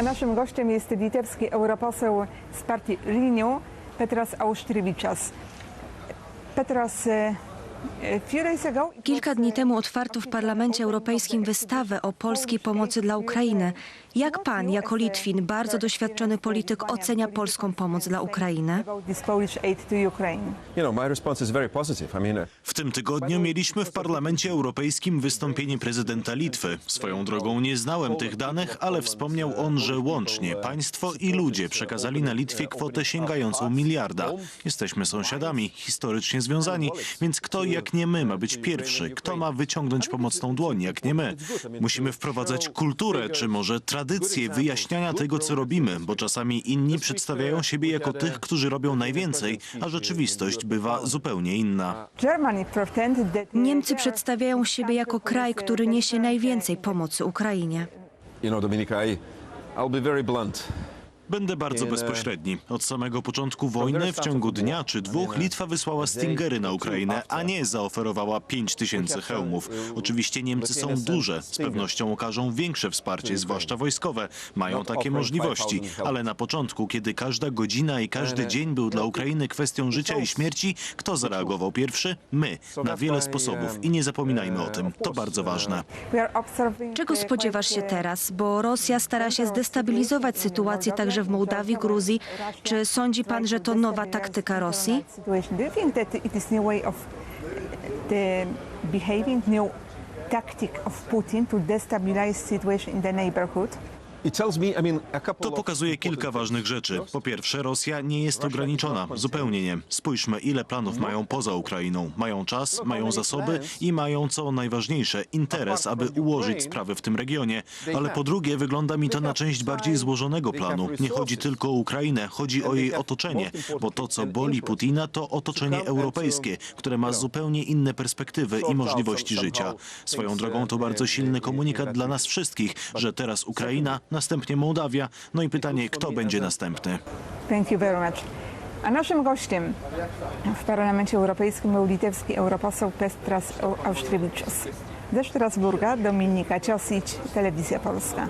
A naszym gościem jest litewski europoseł z partii Renew, Petras Auštrevičius. Petras, Kilka dni temu otwarto w Parlamencie Europejskim wystawę o polskiej pomocy dla Ukrainy. Jak pan, jako Litwin, bardzo doświadczony polityk, ocenia polską pomoc dla Ukrainy? Uh, W tym tygodniu mieliśmy w Parlamencie Europejskim wystąpienie prezydenta Litwy. Swoją drogą nie znałem tych danych, ale wspomniał on, że łącznie państwo i ludzie przekazali na Litwie kwotę sięgającą miliarda. Jesteśmy sąsiadami, historycznie związani, więc kto jak nie my ma być pierwszy? Kto ma wyciągnąć pomocną dłoń, jak nie my? Musimy wprowadzać kulturę, czy może tradycję wyjaśniania tego, co robimy, bo czasami inni przedstawiają siebie jako tych, którzy robią najwięcej, a rzeczywistość bywa zupełnie inna. Niemcy przedstawiają siebie jako kraj, który niesie najwięcej pomocy Ukrainie. you know, Dominica, I, I'll be very blunt. Będę bardzo bezpośredni. Od samego początku wojny, w ciągu dnia czy dwóch, Litwa wysłała Stingery na Ukrainę, a nie zaoferowała 5 tysięcy hełmów. Oczywiście Niemcy są duże, z pewnością okażą większe wsparcie, zwłaszcza wojskowe. Mają takie możliwości, ale na początku, kiedy każda godzina i każdy dzień był dla Ukrainy kwestią życia i śmierci, kto zareagował pierwszy? My. Na wiele sposobów i nie zapominajmy o tym. To bardzo ważne. Czego e, spodziewasz się e, teraz? Bo Rosja stara się zdestabilizować sytuację także w Mołdawii, Gruzji. Czy sądzi pan, że to nowa taktyka Rosji? behaving, new tactic of Putin to destabilize situation in the neighborhood? To pokazuje kilka ważnych rzeczy. Po pierwsze, Rosja nie jest ograniczona. Zupełnie nie. Spójrzmy, ile planów mają poza Ukrainą. Mają czas, mają zasoby i mają, co najważniejsze, interes, aby ułożyć sprawy w tym regionie. Ale po drugie, wygląda mi to na część bardziej złożonego planu. Nie chodzi tylko o Ukrainę, chodzi o jej otoczenie. Bo to, co boli Putina, to otoczenie europejskie, które ma zupełnie inne perspektywy i możliwości życia. Swoją drogą to bardzo silny komunikat dla nas wszystkich, że teraz Ukraina, następnie Mołdawia. No i pytanie, kto będzie następny? Thank you very much. A naszym gościem w Parlamencie Europejskim był litewski europoseł Petras Auštrevičius. Ze Strasburga Dominika Ciosić, Telewizja Polska.